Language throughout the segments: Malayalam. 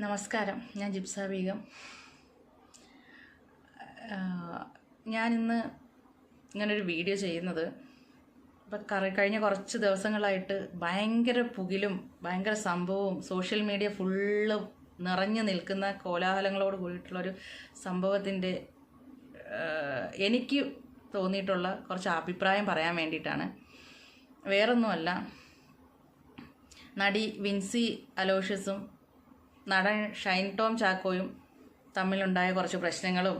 നമസ്കാരം. ഞാൻ ജിപ്സ ബീഗം. ഞാനിന്ന് ഇങ്ങനൊരു വീഡിയോ ചെയ്യുന്നത്. ഇപ്പം കറ- കഴിഞ്ഞ കുറച്ച് ദിവസങ്ങളായിട്ട് ഭയങ്കര പുകിലും ഭയങ്കര സംഭവവും സോഷ്യൽ മീഡിയ ഫുള്ള് നിറഞ്ഞു നിൽക്കുന്ന കോലാഹലങ്ങളോട് കൂടിയിട്ടുള്ളൊരു സംഭവത്തിന്റെ എനിക്ക് തോന്നിയിട്ടുള്ള കുറച്ച് അഭിപ്രായം പറയാൻ വേണ്ടിയിട്ടാണ്. വേറൊന്നുമല്ല നടി വിൻസി അലോഷ്യസും നടൻ ഷൈൻ ടോം ചാക്കോയും തമ്മിലുണ്ടായ കുറച്ച് പ്രശ്നങ്ങളും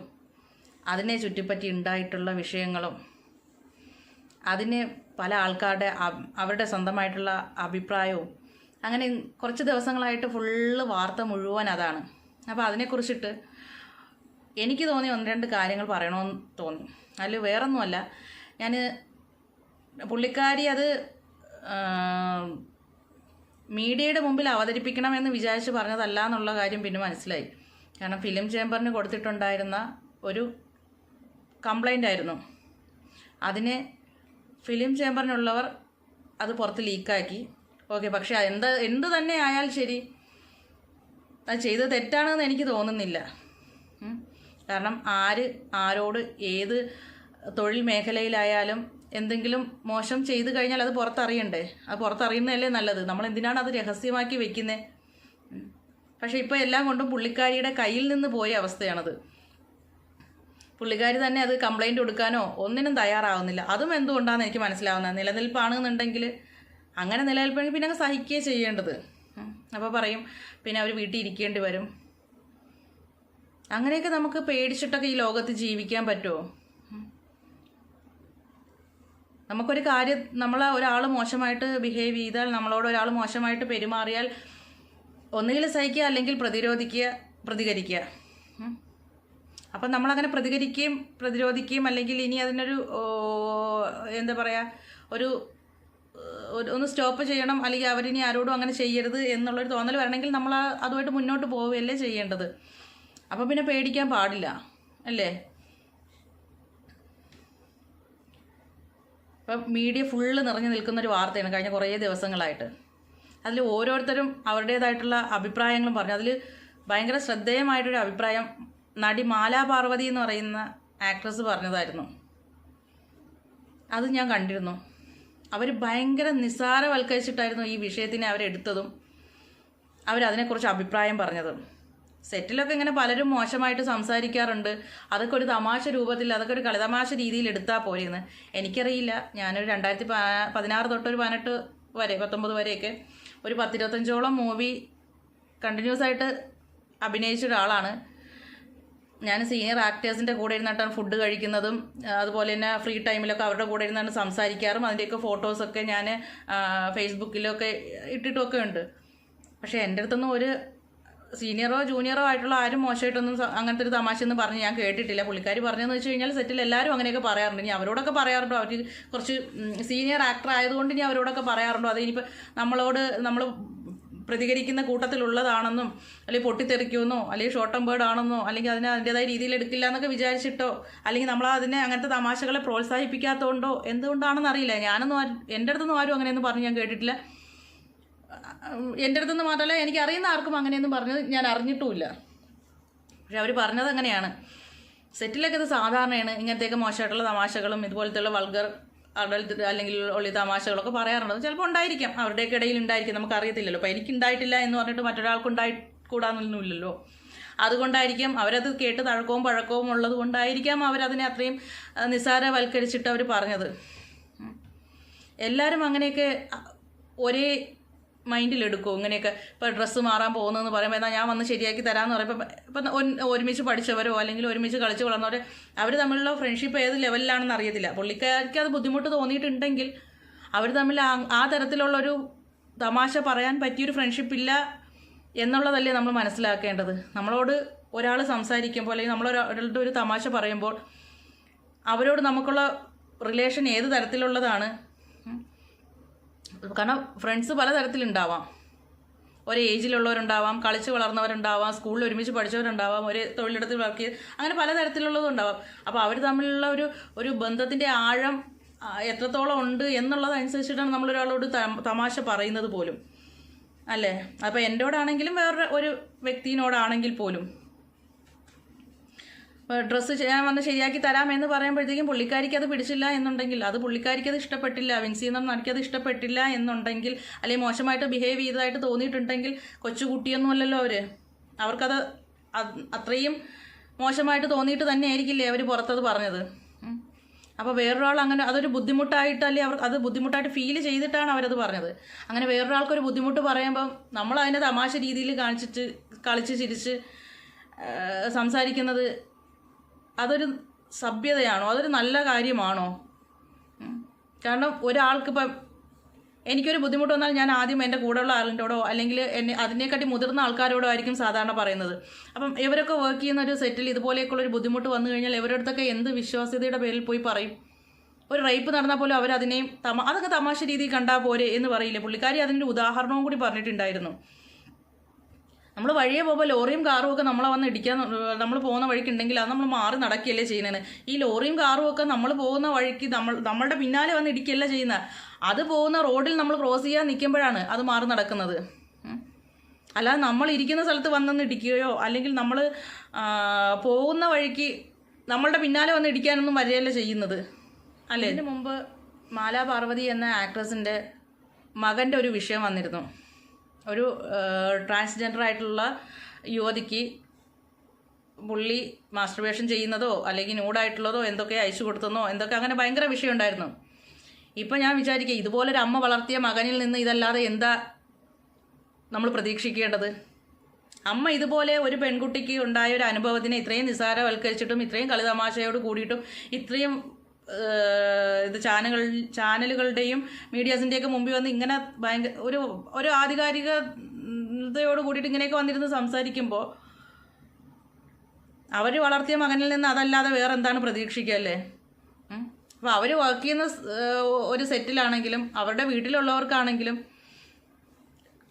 അതിനെ ചുറ്റിപ്പറ്റി ഉണ്ടായിട്ടുള്ള വിഷയങ്ങളും അതിന് പല ആൾക്കാരുടെ അവരുടെ സ്വന്തമായിട്ടുള്ള അഭിപ്രായവും അങ്ങനെ കുറച്ച് ദിവസങ്ങളായിട്ട് ഫുള്ള് വാർത്ത മുഴുവൻ അതാണ്. അപ്പോൾ അതിനെക്കുറിച്ചിട്ട് എനിക്ക് തോന്നി ഒന്ന് രണ്ട് കാര്യങ്ങൾ പറയണമെന്ന് തോന്നി. അതിൽ വേറൊന്നുമല്ല. ഞാൻ പുള്ളിക്കാരി അത് മീഡിയയുടെ മുമ്പിൽ അവതരിപ്പിക്കണമെന്ന് വിചാരിച്ച് പറഞ്ഞതല്ല എന്നുള്ള കാര്യം പിന്നെ മനസ്സിലായി. കാരണം ഫിലിം ചേംബറിന് കൊടുത്തിട്ടുണ്ടായിരുന്ന ഒരു കംപ്ലൈന്റ് ആയിരുന്നു. അതിനെ ഫിലിം ചേംബറിനുള്ളവർ അത് പുറത്ത് ലീക്കാക്കി. ഓക്കെ പക്ഷേ എന്ത് എന്ത് തന്നെ ആയാൽ ശരി അത് ചെയ്തത് തെറ്റാണെന്ന് എനിക്ക് തോന്നുന്നില്ല. കാരണം ആര് ആരോട് ഏത് തൊഴിൽ മേഖലയിലായാലും എന്തെങ്കിലും മോശം ചെയ്തു കഴിഞ്ഞാൽ അത് പുറത്തറിയണ്ടേ? അത് പുറത്തറിയുന്നതല്ലേ നല്ലത്. നമ്മൾ എന്തിനാണ് അത് രഹസ്യമാക്കി വെക്കുന്നത് പക്ഷേ ഇപ്പോൾ എല്ലാം കൊണ്ടും പുള്ളിക്കാരിയുടെ കയ്യിൽ നിന്ന് പോയ അവസ്ഥയാണത്. പുള്ളിക്കാരി തന്നെ അത് കംപ്ലൈന്റ് കൊടുക്കാനോ ഒന്നിനും തയ്യാറാവുന്നില്ല. അതും എന്തുകൊണ്ടാണെന്ന് എനിക്ക് മനസ്സിലാവുന്നത്? നിലനിൽപ്പാണെന്നുണ്ടെങ്കിൽ അങ്ങനെ നിലനിൽപ്പെങ്കിൽ പിന്നെ അങ്ങ് സഹിക്കുകയേ ചെയ്യേണ്ടത്. അപ്പോൾ പറയും പിന്നെ അവർ വീട്ടിൽ ഇരിക്കേണ്ടി വരും. അങ്ങനെയൊക്കെ നമുക്ക് പേടിച്ചിട്ടൊക്കെ ഈ ലോകത്ത് ജീവിക്കാൻ പറ്റുമോ. നമുക്കൊരു കാര്യം നമ്മൾ ഒരാൾ മോശമായിട്ട് ബിഹേവ് ചെയ്താൽ നമ്മളോട് ഒരാൾ മോശമായിട്ട് പെരുമാറിയാൽ ഒന്നുകിൽ സഹിക്കുക അല്ലെങ്കിൽ പ്രതിരോധിക്കുക പ്രതികരിക്കുക. അപ്പം നമ്മളങ്ങനെ പ്രതികരിക്കുകയും പ്രതിരോധിക്കുകയും അല്ലെങ്കിൽ ഇനി അതിനൊരു എന്താ പറയുക ഒരു ഒന്ന് സ്റ്റോപ്പ് ചെയ്യണം അല്ലെങ്കിൽ അവരിനി ആരോടും അങ്ങനെ ചെയ്യരുത് എന്നുള്ളൊരു തോന്നൽ വരണമെങ്കിൽ നമ്മൾ അതുമായിട്ട് മുന്നോട്ട് പോവുകയല്ലേ ചെയ്യേണ്ടത്. അപ്പം പിന്നെ പേടിക്കാൻ പാടില്ല അല്ലേ? ഇപ്പം മീഡിയ ഫുള്ള് നിറഞ്ഞു നിൽക്കുന്ന ഒരു വാർത്തയാണ് കഴിഞ്ഞ കുറേ ദിവസങ്ങളായിട്ട്. അതിൽ ഓരോരുത്തരും അവരുടേതായിട്ടുള്ള അഭിപ്രായങ്ങളും പറഞ്ഞു. അതിൽ ഭയങ്കര ശ്രദ്ധേയമായിട്ടൊരു അഭിപ്രായം നടി മാലാ പാർവതി എന്ന് പറയുന്ന ആക്ട്രസ് പറഞ്ഞതായിരുന്നു. അത് ഞാൻ കണ്ടിരുന്നു. അവർ ഭയങ്കര നിസ്സാരവൽക്കരിച്ചിട്ടായിരുന്നു ഈ വിഷയത്തിനെ അവരെടുത്തതും അവരതിനെക്കുറിച്ച് അഭിപ്രായം പറഞ്ഞതും. സെറ്റിലൊക്കെ ഇങ്ങനെ പലരും മോശമായിട്ട് സംസാരിക്കാറുണ്ട്. അതൊക്കെ ഒരു തമാശ രൂപത്തിൽ അതൊക്കെ ഒരു കളിതമാശ രീതിയിൽ എടുത്താൽ പോരെയെന്ന് എനിക്കറിയില്ല. ഞാനൊരു രണ്ടായിരത്തി പതിനാറ് തൊട്ട് ഒരു പതിനെട്ട് വരെ പത്തൊമ്പത് വരെയൊക്കെ ഒരു പത്തിരുപത്തഞ്ചോളം മൂവി കണ്ടിന്യൂസ് ആയിട്ട് അഭിനയിച്ച ഒരാളാണ്. ഞാൻ സീനിയർ ആക്ടേഴ്സിന്റെ കൂടെ ഇരുന്നിട്ടാണ് ഫുഡ് കഴിക്കുന്നതും അതുപോലെ തന്നെ ഫ്രീ ടൈമിലൊക്കെ അവരുടെ കൂടെ ഇരുന്നാണ് സംസാരിക്കാറും. അതിന്റെയൊക്കെ ഫോട്ടോസൊക്കെ ഞാൻ ഫേസ്ബുക്കിലൊക്കെ ഇട്ടിട്ടൊക്കെ ഉണ്ട്. പക്ഷേ എന്റെ അടുത്തൊന്നും ഒരു സീനിയറോ ജൂനിയറോ ആയിട്ടുള്ള ആരും മോശമായിട്ടൊന്നും അങ്ങനത്തെ ഒരു തമാശ എന്ന് പറഞ്ഞ് ഞാൻ കേട്ടിട്ടില്ല. പുള്ളിക്കാരി പറഞ്ഞതെന്ന് വെച്ച് കഴിഞ്ഞാൽ സെറ്റിൽ എല്ലാവരും അങ്ങനെയൊക്കെ പറയാറുണ്ട്. ഇനി അവരോടൊക്കെ പറയാറുണ്ടോ. അവർ കുറച്ച് സീനിയർ ആക്ടർ ആയതുകൊണ്ട് ഇനി അവരോടൊക്കെ പറയാറുണ്ടോ. അത് ഇനിയിപ്പോൾ നമ്മളോട് നമ്മൾ പ്രതികരിക്കുന്ന കൂട്ടത്തിലുള്ളതാണെന്നും അല്ലെങ്കിൽ പൊട്ടിത്തെറിക്കുമെന്നോ അല്ലെങ്കിൽ ഷോർട്ട് ബേർഡ് ആണെന്നോ അല്ലെങ്കിൽ അതിനെ അതിന്റെതായ രീതിയിൽ എടുക്കില്ല എന്നൊക്കെ വിചാരിച്ചിട്ടോ അല്ലെങ്കിൽ നമ്മൾ അതിനെ അങ്ങനത്തെ തമാശകളെ പ്രോത്സാഹിപ്പിക്കാത്തതുകൊണ്ടോ എന്തുകൊണ്ടാണെന്ന് അറിയില്ല. ഞാനൊന്നും എന്റെ അടുത്തൊന്നും ആരും അങ്ങനെയൊന്നും പറഞ്ഞ് ഞാൻ കേട്ടിട്ടില്ല. എന്റെ അടുത്തുനിന്ന് മാത്രമല്ല എനിക്ക് അറിയുന്ന ആർക്കും അങ്ങനെയൊന്നും പറഞ്ഞത് ഞാൻ അറിഞ്ഞിട്ടുമില്ല. പക്ഷെ അവർ പറഞ്ഞത് അങ്ങനെയാണ്. സെറ്റിലൊക്കെ ഇത് സാധാരണയാണ്. ഇങ്ങനത്തെയൊക്കെ മോശമായിട്ടുള്ള തമാശകളും ഇതുപോലത്തെയുള്ള വൾഗർ അടൽത്ത് അല്ലെങ്കിൽ ഒളി തമാശകളൊക്കെ പറയാറുണ്ട് ചിലപ്പോൾ ഉണ്ടായിരിക്കാം. അവരുടെയൊക്കെ ഇടയിൽ ഉണ്ടായിരിക്കും. നമുക്ക് അറിയത്തില്ലല്ലോ അപ്പോൾ എനിക്ക് ഉണ്ടായിട്ടില്ല എന്ന് പറഞ്ഞിട്ട് മറ്റൊരാൾക്ക് ഉണ്ടായി കൂടാന്നൊന്നുമില്ലല്ലോ അതുകൊണ്ടായിരിക്കും അവരത് കേട്ട് തഴക്കവും പഴക്കവും ഉള്ളത് കൊണ്ടായിരിക്കാം അവരതിനെ അത്രയും നിസ്സാരവൽക്കരിച്ചിട്ട് അവർ പറഞ്ഞത്. എല്ലാവരും അങ്ങനെയൊക്കെ ഒരേ മൈൻഡിൽ എടുക്കും ഇങ്ങനെയൊക്കെ ഇപ്പോൾ ഡ്രസ്സ് മാറാൻ പോകുന്നതെന്ന് പറയുമ്പോൾ എന്നാൽ ഞാൻ വന്ന് ശരിയാക്കി തരാമെന്ന് പറയുമ്പോൾ ഇപ്പം ഒരുമിച്ച് പഠിച്ചവരോ അല്ലെങ്കിൽ ഒരുമിച്ച് കളിച്ച് വളർന്നവരോ അവർ തമ്മിലുള്ള ഫ്രണ്ട്ഷിപ്പ് ഏത് ലെവലിലാണെന്ന് അറിയത്തില്ല പുള്ളിക്കാർക്ക് അത് ബുദ്ധിമുട്ട് തോന്നിയിട്ടുണ്ടെങ്കിൽ അവർ തമ്മിൽ ആ തരത്തിലുള്ളൊരു തമാശ പറയാൻ പറ്റിയൊരു ഫ്രണ്ട്ഷിപ്പ് ഇല്ല എന്നുള്ളതല്ലേ നമ്മൾ മനസ്സിലാക്കേണ്ടത് നമ്മളോട് ഒരാൾ സംസാരിക്കുമ്പോൾ അല്ലെങ്കിൽ നമ്മളൊരാളുടെ ഒരു തമാശ പറയുമ്പോൾ അവരോട് നമുക്കുള്ള റിലേഷൻ ഏത് തരത്തിലുള്ളതാണ്. കാരണം ഫ്രണ്ട്സ് പലതരത്തിലുണ്ടാവാം. ഒരേ ഏജിലുള്ളവരുണ്ടാവാം കളിച്ച് വളർന്നവരുണ്ടാവാം സ്കൂളിൽ ഒരുമിച്ച് പഠിച്ചവരുണ്ടാവാം ഒരേ തൊഴിലിടത്തിൽ വർക്ക് ചെയ്ത് അങ്ങനെ പലതരത്തിലുള്ളതും ഉണ്ടാവാം അപ്പോൾ അവർ തമ്മിലുള്ള ഒരു ഒരു ബന്ധത്തിന്റെ ആഴം എത്രത്തോളം ഉണ്ട് എന്നുള്ളതനുസരിച്ചിട്ടാണ് നമ്മളൊരാളോട് തമാശ പറയുന്നത് പോലും. അല്ലേ? അപ്പോൾ ആണെങ്കിലും വേറൊരു ഒരു വ്യക്തിനോടാണെങ്കിൽ പോലും. ഡ്രസ്സ് ഞാൻ വന്ന് ശരിയാക്കി തരാമെന്ന് പറയുമ്പോഴത്തേക്കും പുള്ളിക്കാരിക്ക് അത് പിടിച്ചില്ല എന്നുണ്ടെങ്കിൽ അത് പുള്ളിക്കാരിക്ക് അത് ഇഷ്ടപ്പെട്ടില്ല വിൻസീനം നടക്കി അത് ഇഷ്ടപ്പെട്ടില്ല എന്നുണ്ടെങ്കിൽ അല്ലെങ്കിൽ മോശമായിട്ട് ബിഹേവ് ചെയ്തതായിട്ട് തോന്നിയിട്ടുണ്ടെങ്കിൽ കൊച്ചുകുട്ടിയൊന്നുമല്ലല്ലോ അവർ അവർക്കത് അത് അത്രയും മോശമായിട്ട് തോന്നിയിട്ട് തന്നെ ആയിരിക്കില്ലേ അവർ പുറത്തത് പറഞ്ഞത്. അപ്പോൾ വേറൊരാൾ അങ്ങനെ അതൊരു ബുദ്ധിമുട്ടായിട്ടല്ലേ അവർ അത് ബുദ്ധിമുട്ടായിട്ട് ഫീൽ ചെയ്തിട്ടാണ് അവരത് പറഞ്ഞത്. അങ്ങനെ വേറൊരാൾക്കൊരു ബുദ്ധിമുട്ട് പറയുമ്പം നമ്മൾ അതിനെ തമാശ രീതിയിൽ കാണിച്ചിട്ട് കളിച്ച് ചിരിച്ച് സംസാരിക്കുന്നത് അതൊരു സഭ്യതയാണോ? അതൊരു നല്ല കാര്യമാണോ. കാരണം ഒരാൾക്കിപ്പം എനിക്കൊരു ബുദ്ധിമുട്ട് വന്നാൽ ഞാൻ ആദ്യം എന്റെ കൂടെയുള്ള ആളിന്റെടോ അല്ലെങ്കിൽ എന്നെ അതിനെക്കാട്ടി മുതിർന്ന ആൾക്കാരോടോ ആയിരിക്കും സാധാരണ പറയുന്നത്. അപ്പം ഇവരൊക്കെ വർക്ക് ചെയ്യുന്ന ഒരു സെറ്റിൽ ഇതുപോലെയൊക്കെ ഒരു ബുദ്ധിമുട്ട് വന്നു കഴിഞ്ഞാൽ ഇവരടുത്തൊക്കെ എന്ത് വിശ്വാസ്യതയുടെ പേരിൽ പോയി പറയും? ഒരു റേപ്പ് നടന്നാൽ പോലും അവരതിനെയും തമാ അതൊക്കെ തമാശ രീതിയിൽ കണ്ടാൽ പോരെ എന്ന് പറയില്ലേ പുള്ളിക്കാരി? അതിന്റെ ഉദാഹരണവും കൂടി പറഞ്ഞിട്ടുണ്ടായിരുന്നു. നമ്മൾ വഴിയെ പോകുമ്പോൾ ലോറിയും കാറും ഒക്കെ നമ്മളെ വന്ന് ഇടിക്കാൻ നമ്മൾ പോകുന്ന വഴിക്ക് ഉണ്ടെങ്കിൽ അത് നമ്മൾ മാറി നടക്കുകയല്ലേ ചെയ്യുന്നത് ഈ ലോറിയും കാറും ഒക്കെ നമ്മൾ പോകുന്ന വഴിക്ക് നമ്മൾ നമ്മളുടെ പിന്നാലെ വന്ന് ഇടിക്കുകയല്ല ചെയ്യുന്നത് അത് പോകുന്ന റോഡിൽ നമ്മൾ ക്രോസ് ചെയ്യാൻ നിൽക്കുമ്പോഴാണ് അത് മാറി നടക്കുന്നത്. അല്ലാതെ നമ്മൾ ഇരിക്കുന്ന സ്ഥലത്ത് വന്നൊന്ന് ഇടിക്കുകയോ അല്ലെങ്കിൽ നമ്മൾ പോകുന്ന വഴിക്ക് നമ്മളുടെ പിന്നാലെ വന്ന് ഇടിക്കാനൊന്നും വരികയല്ല ചെയ്യുന്നത്. അല്ലേ? ഇതിന് മുമ്പ് മാലാ പാർവതി എന്ന ആക്ട്രസിന്റെ മകന്റെ ഒരു വിഷയം വന്നിരുന്നു. ഒരു ട്രാൻസ്ജെൻഡർ ആയിട്ടുള്ള യുവതിക്ക് പുള്ളി മാസ്റ്റർബേഷൻ ചെയ്യുന്നതോ അല്ലെങ്കിൽ ന്യൂഡായിട്ടുള്ളതോ എന്തൊക്കെ അയച്ചു കൊടുത്തെന്നോ എന്തൊക്കെ അങ്ങനെ ഭയങ്കര വിഷയം ഉണ്ടായിരുന്നു. ഇപ്പം ഞാൻ വിചാരിക്കുക ഇതുപോലൊരു അമ്മ വളർത്തിയ മകനിൽ നിന്ന് ഇതല്ലാതെ എന്താ നമ്മൾ പ്രതീക്ഷിക്കേണ്ടത്? അമ്മ ഇതുപോലെ ഒരു പെൺകുട്ടിക്ക് ഉണ്ടായ ഒരു അനുഭവത്തിനെ ഇത്രയും നിസ്സാരവൽക്കരിച്ചിട്ടും ഇത്രയും കളിതമാശയോട് കൂടിയിട്ടും ഇത്രയും ഇത് ചാനലുകൾ ചാനലുകളുടെയും മീഡിയാസിന്റെയൊക്കെ മുമ്പിൽ വന്ന് ഇങ്ങനെ ഭയങ്കര ഒരു ഒരു ആധികാരികതയോട് കൂടിയിട്ട് ഇങ്ങനെയൊക്കെ വന്നിരുന്ന് സംസാരിക്കുമ്പോൾ അവർ വളർത്തിയ മകനിൽ നിന്ന് അതല്ലാതെ വേറെ എന്താണ് പ്രതീക്ഷിക്കുക അല്ലേ? അപ്പോൾ അവർ വർക്ക് ചെയ്യുന്ന ഒരു സെറ്റിലാണെങ്കിലും അവരുടെ വീട്ടിലുള്ളവർക്കാണെങ്കിലും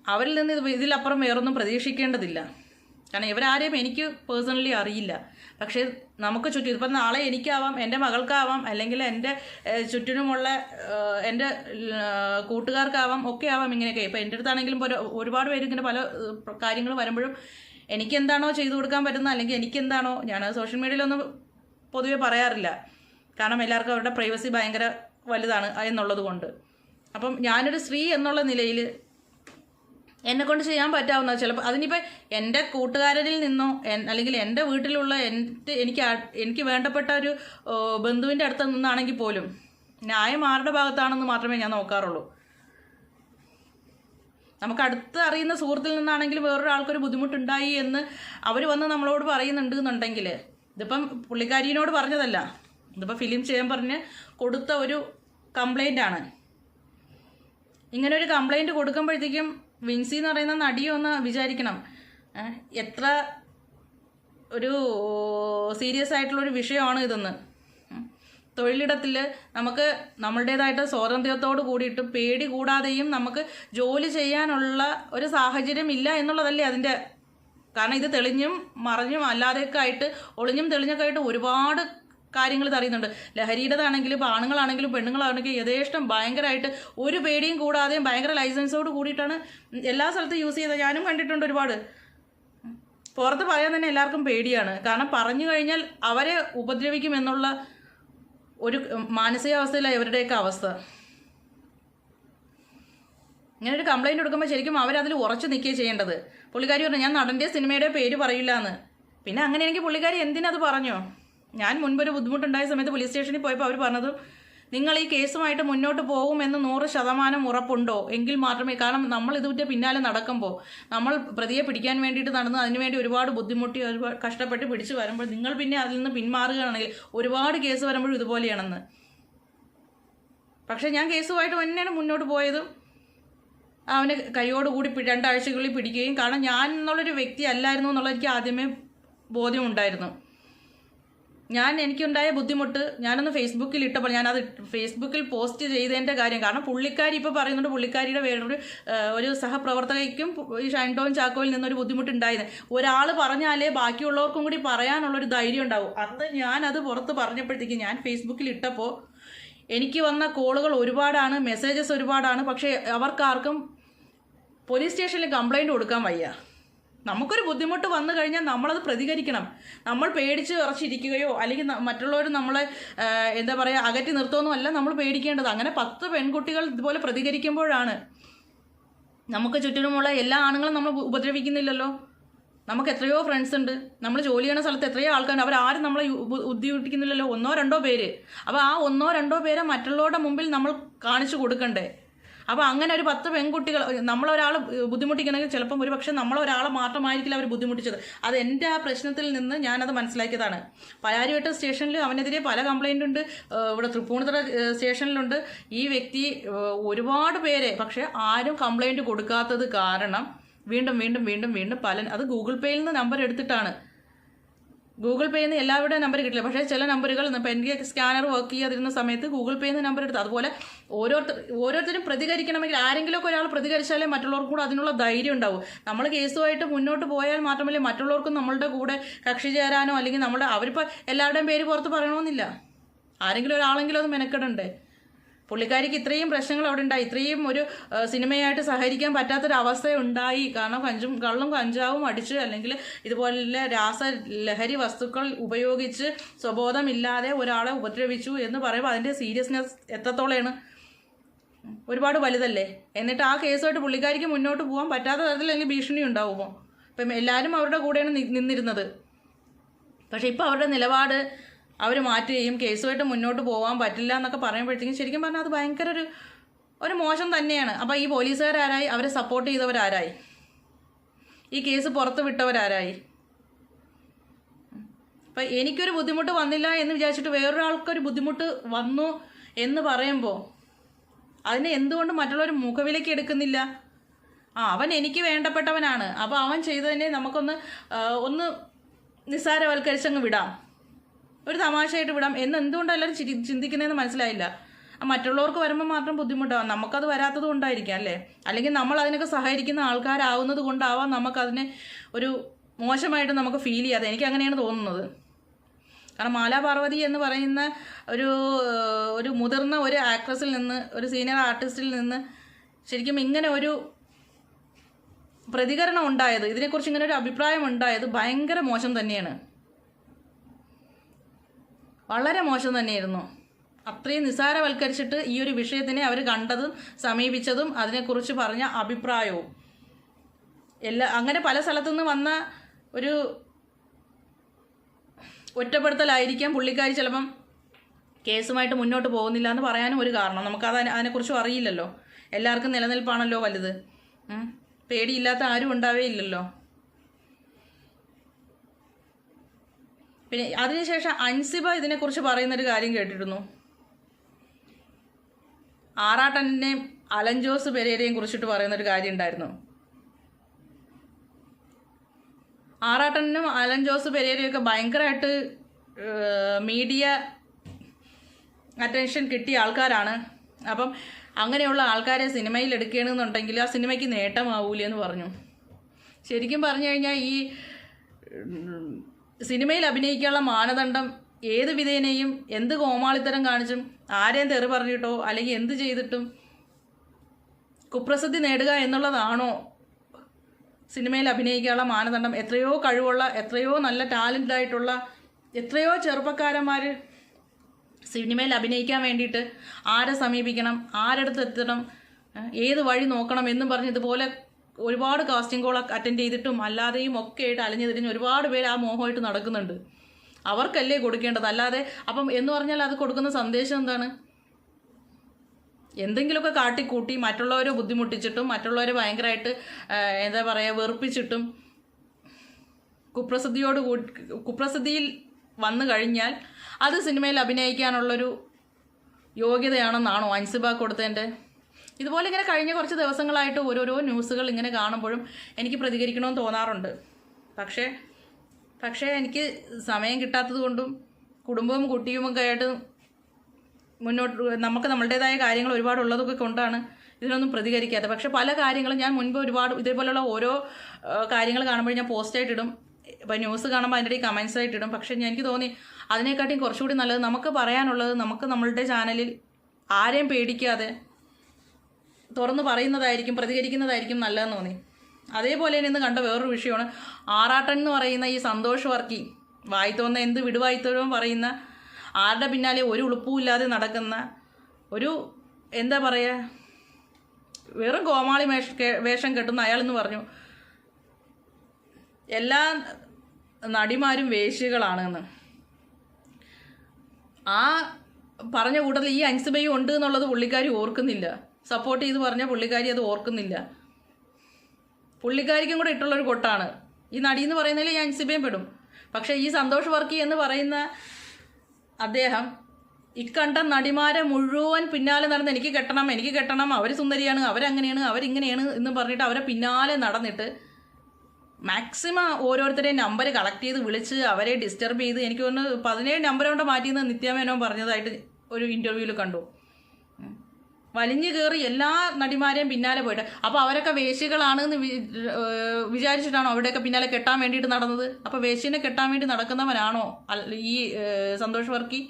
അവരിൽ നിന്ന് ഇത് ഇതിലപ്പുറം വേറൊന്നും പ്രതീക്ഷിക്കേണ്ടതില്ല. കാരണം ഇവരാരെയും എനിക്ക് പേഴ്സണലി അറിയില്ല. പക്ഷേ നമുക്ക് ചുറ്റും ഇപ്പം നാളെ എനിക്കാവാം എന്റെ മകൾക്കാവാം അല്ലെങ്കിൽ എന്റെ ചുറ്റിനുമുള്ള എന്റെ കൂട്ടുകാർക്കാവാം ഒക്കെ ആവാം ഇങ്ങനെയൊക്കെ. ഇപ്പം എന്റെ അടുത്താണെങ്കിലും ഒരു ഒരുപാട് പേര് ഇങ്ങനെ പല കാര്യങ്ങൾ വരുമ്പോഴും എനിക്കെന്താണോ ചെയ്തു കൊടുക്കാൻ പറ്റുന്നത് അല്ലെങ്കിൽ എനിക്കെന്താണോ ഞാൻ സോഷ്യൽ മീഡിയയിലൊന്നും പൊതുവെ പറയാറില്ല. കാരണം എല്ലാവർക്കും അവരുടെ പ്രൈവസി ഭയങ്കര വലുതാണ് എന്നുള്ളത് കൊണ്ട്. അപ്പം ഞാനൊരു സ്ത്രീ എന്നുള്ള നിലയിൽ എന്നെ കൊണ്ട് ചെയ്യാൻ പറ്റാവുന്ന ചിലപ്പോൾ അതിനിപ്പോൾ എന്റെ കൂട്ടുകാരനിൽ നിന്നോ അല്ലെങ്കിൽ എന്റെ വീട്ടിലുള്ള എന്റെ എനിക്ക് എനിക്ക് വേണ്ടപ്പെട്ട ഒരു ബന്ധുവിന്റെ അടുത്ത് നിന്നാണെങ്കിൽ പോലും ന്യായം ആരുടെ ഭാഗത്താണെന്ന് മാത്രമേ ഞാൻ നോക്കാറുള്ളൂ. നമുക്ക് അടുത്ത് അറിയുന്ന സുഹൃത്തിൽ നിന്നാണെങ്കിലും വേറൊരാൾക്കൊരു ബുദ്ധിമുട്ടുണ്ടായി എന്ന് അവർ വന്ന് നമ്മളോട് പറയുന്നുണ്ട് എന്നുണ്ടെങ്കിൽ ഇതിപ്പം പുള്ളിക്കാരിയോട് പറഞ്ഞതല്ല. ഇതിപ്പോൾ ഫിലിം ചെയ്യാൻ പറഞ്ഞ് കൊടുത്ത ഒരു കംപ്ലൈന്റ് ആണ് ഇങ്ങനെ ഒരു കംപ്ലൈന്റ് കൊടുക്കുമ്പോഴത്തേക്കും വിൻസി എന്ന് പറയുന്ന നടിയെ ഒന്ന് വിചാരിക്കണം എത്ര ഒരു സീരിയസ് ആയിട്ടുള്ളൊരു വിഷയമാണ് ഇതെന്ന്. തൊഴിലിടത്തിൽ നമുക്ക് നമ്മളുടേതായിട്ട് സ്വാതന്ത്ര്യത്തോട് കൂടിയിട്ട് പേടി കൂടാതെയും നമുക്ക് ജോലി ചെയ്യാനുള്ള ഒരു സാഹചര്യം ഇല്ല എന്നുള്ളതല്ലേ അതിന്റെ കാരണം ഇത് തെളിഞ്ഞും മറിഞ്ഞും അല്ലാതെയൊക്കെ ആയിട്ട് ഒളിഞ്ഞും തെളിഞ്ഞൊക്കെ ആയിട്ട് ഒരുപാട് കാര്യങ്ങൾ അറിയുന്നുണ്ട് ലഹരിയുടേതാണെങ്കിലും ആണുങ്ങളാണെങ്കിലും പെണ്ണുങ്ങളാണെങ്കിലും യഥേഷ്ടം ഭയങ്കരമായിട്ട് ഒരു പേടിയും കൂടാതെയും ഭയങ്കര ലൈസൻസോട് കൂടിയിട്ടാണ് എല്ലാ സ്ഥലത്തും യൂസ് ചെയ്തത്. ഞാനും കണ്ടിട്ടുണ്ട് ഒരുപാട്. പുറത്ത് പറയാൻ തന്നെ എല്ലാവർക്കും പേടിയാണ്. കാരണം പറഞ്ഞു കഴിഞ്ഞാൽ അവരെ ഉപദ്രവിക്കും എന്നുള്ള ഒരു മാനസികാവസ്ഥയിലാണ് ഇവരുടെയൊക്കെ അവസ്ഥ. ഇങ്ങനെ ഒരു കൊടുക്കുമ്പോൾ ശരിക്കും അവരതിൽ ഉറച്ചു നിൽക്കുക ചെയ്യേണ്ടത്. പുള്ളിക്കാരി പറഞ്ഞു ഞാൻ നടന്റെ സിനിമയുടെ പേര് പറയില്ല എന്ന് പിന്നെ അങ്ങനെയാണെങ്കിൽ പുള്ളിക്കാരി എന്തിനത് പറഞ്ഞോ? ഞാൻ മുൻപൊരു ബുദ്ധിമുട്ടുണ്ടായ സമയത്ത് പോലീസ് സ്റ്റേഷനിൽ പോയപ്പോൾ അവർ പറഞ്ഞത് നിങ്ങൾ ഈ കേസുമായിട്ട് മുന്നോട്ട് പോകുമെന്ന് നൂറ് ശതമാനം ഉറപ്പുണ്ടോ? എങ്കിൽ മാത്രമേ കാരണം നമ്മൾ ഇതിന്റെ പിന്നാലെ നടക്കുമ്പോൾ നമ്മൾ പ്രതിയെ പിടിക്കാൻ വേണ്ടിയിട്ട് നടന്ന് അതിനുവേണ്ടി ഒരുപാട് ബുദ്ധിമുട്ടി ഒരുപാട് കഷ്ടപ്പെട്ട് പിടിച്ചു വരുമ്പോൾ നിങ്ങൾ പിന്നെ അതിൽ നിന്ന് പിന്മാറുകയാണെങ്കിൽ ഒരുപാട് കേസ് വരുമ്പോഴും ഇതുപോലെയാണെന്ന്. പക്ഷേ ഞാൻ കേസുമായിട്ട് തന്നെയാണ് മുന്നോട്ട് പോയത്. അവനെ കൈയോടുകൂടി രണ്ടാഴ്ചകളിൽ പിടിക്കുകയും കാരണം ഞാൻ എന്നുള്ളൊരു വ്യക്തി അല്ലായിരുന്നു എന്നുള്ളത് എനിക്ക് ആദ്യമേ ബോധ്യമുണ്ടായിരുന്നു ഞാൻ എനിക്കുണ്ടായ ബുദ്ധിമുട്ട് ഞാനൊന്ന് ഫേസ്ബുക്കിൽ ഇട്ടപ്പോൾ ഞാനത് ഫേസ്ബുക്കിൽ പോസ്റ്റ് ചെയ്തതിന്റെ കാര്യം. കാരണം പുള്ളിക്കാരി ഇപ്പോൾ പറയുന്നുണ്ട് പുള്ളിക്കാരിയുടെ വേറൊരു ഒരു സഹപ്രവർത്തകയ്ക്കും ഈ ഷൈൻ ടോൺ ചാക്കോയിൽ നിന്നൊരു ബുദ്ധിമുട്ടുണ്ടായത്. ഒരാൾ പറഞ്ഞാലേ ബാക്കിയുള്ളവർക്കും കൂടി പറയാനുള്ളൊരു ധൈര്യം ഉണ്ടാവും. അന്ന് ഞാനത് പുറത്ത് പറഞ്ഞപ്പോഴത്തേക്ക് ഞാൻ ഫേസ്ബുക്കിൽ ഇട്ടപ്പോൾ എനിക്ക് വന്ന കോളുകൾ ഒരുപാടാണ് മെസ്സേജസ് ഒരുപാടാണ്. പക്ഷേ അവർക്കാർക്കും പോലീസ് സ്റ്റേഷനിൽ കംപ്ലൈന്റ് കൊടുക്കാൻ വയ്യ. നമുക്കൊരു ബുദ്ധിമുട്ട് വന്നു കഴിഞ്ഞാൽ നമ്മളത് പ്രതികരിക്കണം. നമ്മൾ പേടിച്ച് ഇറച്ചിരിക്കുകയോ അല്ലെങ്കിൽ മറ്റുള്ളവർ നമ്മളെ എന്താ പറയുക അകറ്റി നിർത്തുമെന്നോ അല്ല നമ്മൾ പേടിക്കേണ്ടത്. അങ്ങനെ പത്ത് പെൺകുട്ടികൾ ഇതുപോലെ പ്രതികരിക്കുമ്പോഴാണ്. നമുക്ക് ചുറ്റിനുമുള്ള എല്ലാ ആണുങ്ങളും നമ്മൾ ഉപദ്രവിക്കുന്നില്ലല്ലോ. നമുക്ക് എത്രയോ ഫ്രണ്ട്സ് ഉണ്ട്. നമ്മൾ ജോലി ചെയ്യുന്ന സ്ഥലത്ത് എത്രയോ ആൾക്കാർ അവരാരും നമ്മളെ ബുദ്ധിമുട്ടിക്കുന്നില്ലല്ലോ ഒന്നോ രണ്ടോ പേര്. അപ്പോൾ ആ ഒന്നോ രണ്ടോ പേരെ മറ്റുള്ളവരുടെ മുമ്പിൽ നമ്മൾ കാണിച്ചു കൊടുക്കണ്ടേ? അപ്പോൾ അങ്ങനെ ഒരു പത്ത് പെൺകുട്ടികൾ നമ്മളൊരാൾ ബുദ്ധിമുട്ടിക്കണമെങ്കിൽ ചിലപ്പം ഒരു പക്ഷേ നമ്മളൊരാളെ മാത്രമായിരിക്കില്ല അവർ ബുദ്ധിമുട്ടിച്ചത്. അത് എന്റെ ആ പ്രശ്നത്തിൽ നിന്ന് ഞാനത് മനസ്സിലാക്കിയതാണ്. പലാരിവട്ടം സ്റ്റേഷനിൽ അവനെതിരെ പല കംപ്ലൈന്റ് ഉണ്ട് ഇവിടെ തൃപ്പൂണിത്തുറ സ്റ്റേഷനിലുണ്ട്. ഈ വ്യക്തി ഒരുപാട് പേരെ പക്ഷേ ആരും കംപ്ലൈന്റ് കൊടുക്കാത്തത് കാരണം വീണ്ടും വീണ്ടും വീണ്ടും വീണ്ടും പല അത് ഗൂഗിൾ പേയിൽ നിന്ന് നമ്പർ എടുത്തിട്ടാണ്. ഗൂഗിൾ പേയിൽ നിന്ന് എല്ലാവരുടെയും നമ്പർ കിട്ടില്ല. പക്ഷേ ചില നമ്പറുകൾ ഇപ്പം എനിക്ക് സ്കാനർ വർക്ക് ചെയ്യാതിരുന്ന സമയത്ത് ഗൂഗിൾ പേയിൽ നിന്ന് നമ്പർ എടുത്തു. അതുപോലെ ഓരോരുത്തർ ഓരോരുത്തരും പ്രതികരിക്കണമെങ്കിൽ ആരെങ്കിലുമൊക്കെ ഒരാൾ പ്രതികരിച്ചാലേ മറ്റുള്ളവർക്കും കൂടെ അതിനുള്ള ധൈര്യം ഉണ്ടാവും. നമ്മൾ കേസുമായിട്ട് മുന്നോട്ട് പോയാൽ മാത്രമല്ലേ മറ്റുള്ളവർക്കും നമ്മളുടെ കൂടെ കക്ഷി ചേരാനോ അല്ലെങ്കിൽ നമ്മുടെ അവരിപ്പോൾ എല്ലാവരുടെയും പേര് പുറത്ത് പറയണമെന്നില്ല ആരെങ്കിലും ഒരാളെങ്കിലും അത് മെനക്കെടണ്ടേ? പുള്ളിക്കാരിക്ക് ഇത്രയും പ്രശ്നങ്ങൾ അവിടെ ഉണ്ടായി. ഇത്രയും ഒരു സിനിമയായിട്ട് സഹകരിക്കാൻ പറ്റാത്തൊരവസ്ഥ ഉണ്ടായി കാരണം കഞ്ചും കള്ളും കഞ്ചാവും അടിച്ച് അല്ലെങ്കിൽ ഇതുപോലെ രാസ ലഹരി വസ്തുക്കൾ ഉപയോഗിച്ച് സ്വബോധമില്ലാതെ ഒരാളെ ഉപദ്രവിച്ചു എന്ന് പറയുമ്പോൾ അതിന്റെ സീരിയസ്നെസ് എത്രത്തോളമാണ് ഒരുപാട് വലുതല്ലേ? എന്നിട്ട് ആ കേസുമായിട്ട് പുള്ളിക്കാരിക്ക് മുന്നോട്ട് പോകാൻ പറ്റാത്ത തരത്തിൽ അല്ലെങ്കിൽ ഭീഷണി ഉണ്ടാവുമോ? ഇപ്പം എല്ലാവരും അവരുടെ കൂടെയാണ് നിന്നിരുന്നത്. പക്ഷേ ഇപ്പോൾ അവരുടെ നിലപാട് അവർ മാറ്റുകയും കേസുമായിട്ട് മുന്നോട്ട് പോകാൻ പറ്റില്ല എന്നൊക്കെ പറയുമ്പോഴത്തേക്കും ശരിക്കും പറഞ്ഞാൽ അത് ഭയങ്കര ഒരു ഒരു മോശം തന്നെയാണ്. അപ്പോൾ ഈ പോലീസുകാരാരായി? അവരെ സപ്പോർട്ട് ചെയ്തവരാരായി? ഈ കേസ് പുറത്ത് വിട്ടവരാരായി? അപ്പം എനിക്കൊരു ബുദ്ധിമുട്ട് വന്നില്ല എന്ന് വിചാരിച്ചിട്ട് വേറൊരാൾക്കൊരു ബുദ്ധിമുട്ട് വന്നു എന്ന് പറയുമ്പോൾ അതിനെ എന്തുകൊണ്ട് മറ്റുള്ളവർ മുഖവിലേക്ക് എടുക്കുന്നില്ല? ആ അവൻ എനിക്ക് വേണ്ടപ്പെട്ടവനാണ്. അപ്പോൾ അവൻ ചെയ്തതിനെ നമുക്കൊന്ന് ഒന്ന് നിസ്സാരവൽക്കരിച്ചങ്ങ് വിടാം. ഒരു തമാശയായിട്ട് വിടാം. എന്ന് എന്തുകൊണ്ടാണ് എല്ലാവരും ചിരി ചിന്തിക്കുന്നതെന്ന് മനസ്സിലായില്ല. മറ്റുള്ളവർക്ക് വരുമ്പോൾ മാത്രം ബുദ്ധിമുട്ടാവും നമുക്കത് വരാത്തത് കൊണ്ടായിരിക്കാം അല്ലേ? അല്ലെങ്കിൽ നമ്മൾ അതിനൊക്കെ സഹകരിക്കുന്ന ആൾക്കാരാവുന്നത് കൊണ്ടാവാം നമുക്കതിനെ ഒരു മോശമായിട്ട് നമുക്ക് ഫീൽ ചെയ്യാതെ എനിക്ക് അങ്ങനെയാണ് തോന്നുന്നത്. കാരണം മാലാപാർവതി എന്ന് പറയുന്ന ഒരു ഒരു മുതിർന്ന ഒരു ആക്ട്രസിൽ നിന്ന് ഒരു സീനിയർ ആർട്ടിസ്റ്റിൽ നിന്ന് ശരിക്കും ഇങ്ങനെ ഒരു പ്രതികരണം ഉണ്ടായത് ഇതിനെക്കുറിച്ച് ഇങ്ങനെ ഒരു അഭിപ്രായം ഉണ്ടായത് ഭയങ്കര മോശം തന്നെയാണ്. വളരെ മോശം തന്നെയായിരുന്നു. അത്രയും നിസാരവൽക്കരിച്ചിട്ട് ഈ ഒരു വിഷയത്തിനെ അവർ കണ്ടതും സമീപിച്ചതും അതിനെക്കുറിച്ച് പറഞ്ഞ അഭിപ്രായവും. എല്ലാ അങ്ങനെ പല സ്ഥലത്തുനിന്ന് വന്ന ഒരു ഒറ്റപ്പെടുത്തലായിരിക്കാം പുള്ളിക്കാരി ചിലപ്പം കേസുമായിട്ട് മുന്നോട്ട് പോകുന്നില്ല എന്ന് പറയാനും ഒരു കാരണം. നമുക്കത് അതിനെ- അതിനെക്കുറിച്ചും അറിയില്ലല്ലോ. എല്ലാവർക്കും നിലനിൽപ്പാണല്ലോ വലുത്. പേടിയില്ലാത്ത ആരും ഉണ്ടാവേ ഇല്ലല്ലോ പിന്നെ അതിനുശേഷം അൻസിബ ഇതിനെക്കുറിച്ച് പറയുന്നൊരു കാര്യം കേട്ടിരുന്നു. ആറാട്ടനെയും അലൻ ജോസ് പെരേരയും കുറിച്ചിട്ട് പറയുന്നൊരു കാര്യം ഉണ്ടായിരുന്നു ആറാട്ടനും അലൻ ജോസ് പെരേരയൊക്കെ ഭയങ്കരമായിട്ട് മീഡിയ അറ്റൻഷൻ കിട്ടിയ ആൾക്കാരാണ്. അപ്പം അങ്ങനെയുള്ള ആൾക്കാരെ സിനിമയിൽ എടുക്കുകയാണെന്നുണ്ടെങ്കിൽ ആ സിനിമയ്ക്ക് നേട്ടമാവൂലെന്ന് പറഞ്ഞു. ശരിക്കും പറഞ്ഞു കഴിഞ്ഞാൽ ഈ സിനിമയിൽ അഭിനയിക്കാനുള്ള മാനദണ്ഡം ഏത് വിധേനയും എന്ത് കോമാളിത്തരം കാണിച്ചും ആരെയും തെറി പറഞ്ഞിട്ടോ അല്ലെങ്കിൽ എന്ത് ചെയ്തിട്ടും കുപ്രസിദ്ധി നേടുക എന്നുള്ളതാണോ സിനിമയിൽ അഭിനയിക്കാനുള്ള മാനദണ്ഡം? എത്രയോ കഴിവുള്ള എത്രയോ നല്ല ടാലന്റ് ആയിട്ടുള്ള എത്രയോ ചെറുപ്പക്കാരന്മാർ സിനിമയിൽ അഭിനയിക്കാൻ വേണ്ടിയിട്ട് ആരെ സമീപിക്കണം ആരടുത്ത് എത്തണം ഏത് വഴി നോക്കണം എന്നും പറഞ്ഞ് ഇതുപോലെ ഒരുപാട് കാസ്റ്റിംഗ് കോൾ അറ്റൻഡ് ചെയ്തിട്ടും അല്ലാതെയും ഒക്കെ ആയിട്ട് അലഞ്ഞു തിരിഞ്ഞ് ഒരുപാട് പേര് ആ മോഹമായിട്ട് നടക്കുന്നുണ്ട്. അവർക്കല്ലേ കൊടുക്കേണ്ടത്? അല്ലാതെ അപ്പം എന്ന് പറഞ്ഞാൽ അത് കൊടുക്കുന്ന സന്ദേശം എന്താണ്? എന്തെങ്കിലുമൊക്കെ കാട്ടിക്കൂട്ടി മറ്റുള്ളവരെ ബുദ്ധിമുട്ടിച്ചിട്ടും മറ്റുള്ളവരെ ഭയങ്കരമായിട്ട് എന്താ പറയുക വെറുപ്പിച്ചിട്ടും കുപ്രസിദ്ധിയോട് കുപ്രസിദ്ധിയിൽ വന്നു കഴിഞ്ഞാൽ അത് സിനിമയിൽ അഭിനയിക്കാനുള്ളൊരു യോഗ്യതയാണെന്നാണോ അൻസിബ കൊടുത്തതിന്റെ? ഇതുപോലെ ഇങ്ങനെ കഴിഞ്ഞ കുറച്ച് ദിവസങ്ങളായിട്ട് ഓരോരോ ന്യൂസുകൾ ഇങ്ങനെ കാണുമ്പോഴും എനിക്ക് പ്രതികരിക്കണമെന്ന് തോന്നാറുണ്ട്. പക്ഷേ പക്ഷേ എനിക്ക് സമയം കിട്ടാത്തത് കൊണ്ടും കുടുംബവും കുട്ടിയുമൊക്കെ ആയിട്ട് മുന്നോട്ട് നമുക്ക് നമ്മളുടേതായ കാര്യങ്ങൾ ഒരുപാട് ഉള്ളതൊക്കെ കൊണ്ടാണ് ഇതിനൊന്നും പ്രതികരിക്കാത്തത്. പക്ഷേ പല കാര്യങ്ങളും ഞാൻ മുൻപ് ഒരുപാട് ഇതേപോലെയുള്ള ഓരോ കാര്യങ്ങൾ കാണുമ്പോൾ ഞാൻ പോസ്റ്റായിട്ടിടും ഇപ്പം ന്യൂസ് കാണുമ്പോൾ അതിന്റെ ഇടയിൽ കമൻസ് ആയിട്ട് ഇടും. പക്ഷെ എനിക്ക് തോന്നി അതിനെക്കാട്ടിയും കുറച്ചുകൂടി നല്ലത് നമുക്ക് പറയാനുള്ളത് നമുക്ക് നമ്മളുടെ ചാനലിൽ ആരെയും പേടിക്കാതെ തുറന്ന് പറയുന്നതായിരിക്കും പ്രതികരിക്കുന്നതായിരിക്കും നല്ലതെന്ന് തോന്നി. അതേപോലെ തന്നെ ഇന്ന് കണ്ട വേറൊരു വിഷയമാണ്. ആറാട്ടൻ എന്ന് പറയുന്ന ഈ സന്തോഷ് വർക്കി വായിത്തോന്ന എന്ത് വിടുവായിത്തോഴും പറയുന്ന ആരുടെ പിന്നാലെ ഒരു ഉളുപ്പുമില്ലാതെ നടക്കുന്ന ഒരു എന്താ പറയുക വെറും കോമാളി വേഷ വേഷം കെട്ടുന്ന അയാളെന്ന് പറഞ്ഞു. എല്ലാ നടിമാരും വേശികളാണെന്ന്. ആ പറഞ്ഞ കൂട്ടത്തിൽ ഈ അൻസുബയും ഉണ്ട് എന്നുള്ളത് പുള്ളിക്കാരി ഓർക്കുന്നില്ല. സപ്പോർട്ട് ചെയ്ത് പറഞ്ഞ പുള്ളിക്കാരി അത് ഓർക്കുന്നില്ല. പുള്ളിക്കാരിക്കും കൂടെ ഇട്ടുള്ളൊരു കൊട്ടാണ്. ഈ നടി എന്ന് പറയുന്നതിൽ ഞാൻ ഇൻസിബയും പെടും. പക്ഷേ ഈ സന്തോഷ് വർക്കി എന്ന് പറയുന്ന അദ്ദേഹം ഇക്കണ്ട നടിമാരെ മുഴുവൻ പിന്നാലെ നടന്ന് എനിക്ക് കെട്ടണം എനിക്ക് കെട്ടണം അവർ സുന്ദരിയാണ് അവരങ്ങനെയാണ് അവരിങ്ങനെയാണ് എന്ന് പറഞ്ഞിട്ട് അവരെ പിന്നാലെ നടന്നിട്ട് മാക്സിമം ഓരോരുത്തരെയും നമ്പർ കളക്ട് ചെയ്ത് വിളിച്ച് അവരെ ഡിസ്റ്റർബ് ചെയ്ത് എനിക്ക് തോന്നുന്നു പതിനേഴ് നമ്പർ കൊണ്ട് മാറ്റിയെന്ന് നിത്യാമേനോ പറഞ്ഞതായിട്ട് ഒരു ഇന്റർവ്യൂവിൽ കണ്ടു. വലിഞ്ഞു കയറി എല്ലാ നടിമാരെയും പിന്നാലെ പോയിട്ട്. അപ്പോൾ അവരൊക്കെ വേശികളാണ് വിചാരിച്ചിട്ടാണോ അവിടെയൊക്കെ പിന്നാലെ കെട്ടാൻ വേണ്ടിയിട്ട് നടന്നത്? അപ്പോൾ വേശിനെ കെട്ടാൻ വേണ്ടി നടക്കുന്നവനാണോ ഈ സന്തോഷ് വർക്കി?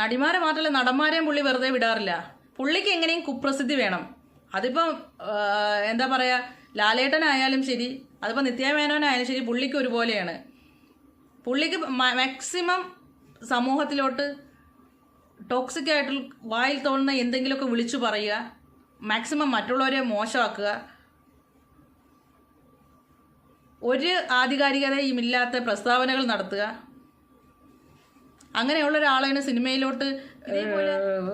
നടിമാരെ മാത്രമല്ല നടന്മാരെയും പുള്ളി വെറുതെ വിടാറില്ല. പുള്ളിക്ക് എങ്ങനെയും കുപ്രസിദ്ധി വേണം. അതിപ്പം എന്താ പറയുക ലാലേട്ടനായാലും ശരി അതിപ്പോൾ നിത്യമേനോനായാലും ശരി പുള്ളിക്ക് ഒരുപോലെയാണ്. പുള്ളിക്ക് മാക്സിമം സമൂഹത്തിലോട്ട് ടോക്സിക് ആയിട്ട് വായിൽ തോന്നുന്ന എന്തെങ്കിലുമൊക്കെ വിളിച്ചു പറയുക മാക്സിമം മറ്റുള്ളവരെ മോശമാക്കുക. ഒരു ആധികാരികതയും ഇല്ലാത്ത പ്രസ്താവനകൾ നടത്തുക. അങ്ങനെയുള്ള ഒരാളാണ് സിനിമയിലോട്ട്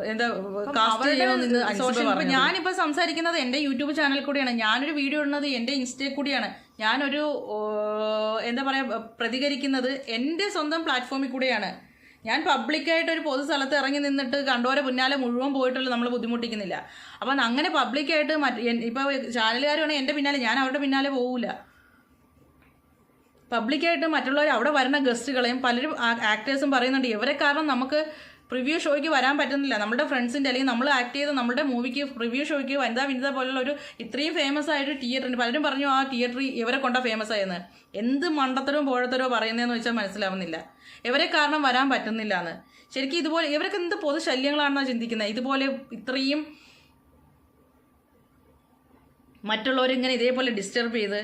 എന്താ. ഞാനിപ്പോൾ സംസാരിക്കുന്നത് എന്റെ യൂട്യൂബ് ചാനൽ കൂടിയാണ്. ഞാനൊരു വീഡിയോ ഇടുന്നത് എന്റെ ഇൻസ്റ്റയിൽ കൂടിയാണ്. ഞാനൊരു എന്താ പറയുക പ്രതികരിക്കുന്നത് എന്റെ സ്വന്തം പ്ലാറ്റ്ഫോമിൽ കൂടിയാണ്. ഞാൻ പബ്ലിക്കായിട്ട് ഒരു പൊതു സ്ഥലത്ത് ഇറങ്ങി നിന്നിട്ട് കണ്ടോരെ പിന്നാലെ മുഴുവൻ പോയിട്ടുള്ള നമ്മൾ ബുദ്ധിമുട്ടിക്കുന്നില്ല. അപ്പം അങ്ങനെ പബ്ലിക്കായിട്ട് മറ്റ് ഇപ്പോൾ ചാനലുകാരാണെങ്കിൽ എന്റെ പിന്നാലെ ഞാൻ അവരുടെ പിന്നാലെ പോകില്ല പബ്ലിക്കായിട്ട് മറ്റുള്ളവർ അവിടെ വരുന്ന ഗസ്റ്റുകളെയും പലരും ആക്ടേഴ്സും പറയുന്നുണ്ട്. ഇവരെ കാരണം നമുക്ക് പ്രിവ്യൂ ഷോയ്ക്ക് വരാൻ പറ്റുന്നില്ല. നമ്മുടെ ഫ്രണ്ട്സിന്റെ അല്ലെങ്കിൽ നമ്മൾ ആക്ട് ചെയ്ത് നമ്മുടെ മൂവിക്ക് പ്രിവ്യൂ ഷോയ്ക്ക് വനിതാ വിനിത പോലുള്ള ഒരു ഇത്രയും ഫേമസ് ആയൊരു തിയേറ്ററിന് പലരും പറഞ്ഞു ആ തിയേറ്റർ ഇവരെ കൊണ്ടാ ഫേമസ് ആയെന്ന്. എന്ത് മണ്ടത്തരവും പോഴത്തരവും പറയുന്നതെന്ന് വെച്ചാൽ മനസ്സിലാവുന്നില്ല. ഇവരെ കാരണം വരാൻ പറ്റുന്നില്ല എന്ന് ശരിക്കും ഇതുപോലെ ഇവരൊക്കെ എന്ത് പൊതു ശല്യങ്ങളാണെന്നാണ് ചിന്തിക്കുന്നത് ഇതുപോലെ ഇത്രയും മറ്റുള്ളവരിങ്ങനെ ഇതേപോലെ ഡിസ്റ്റർബ് ചെയ്ത്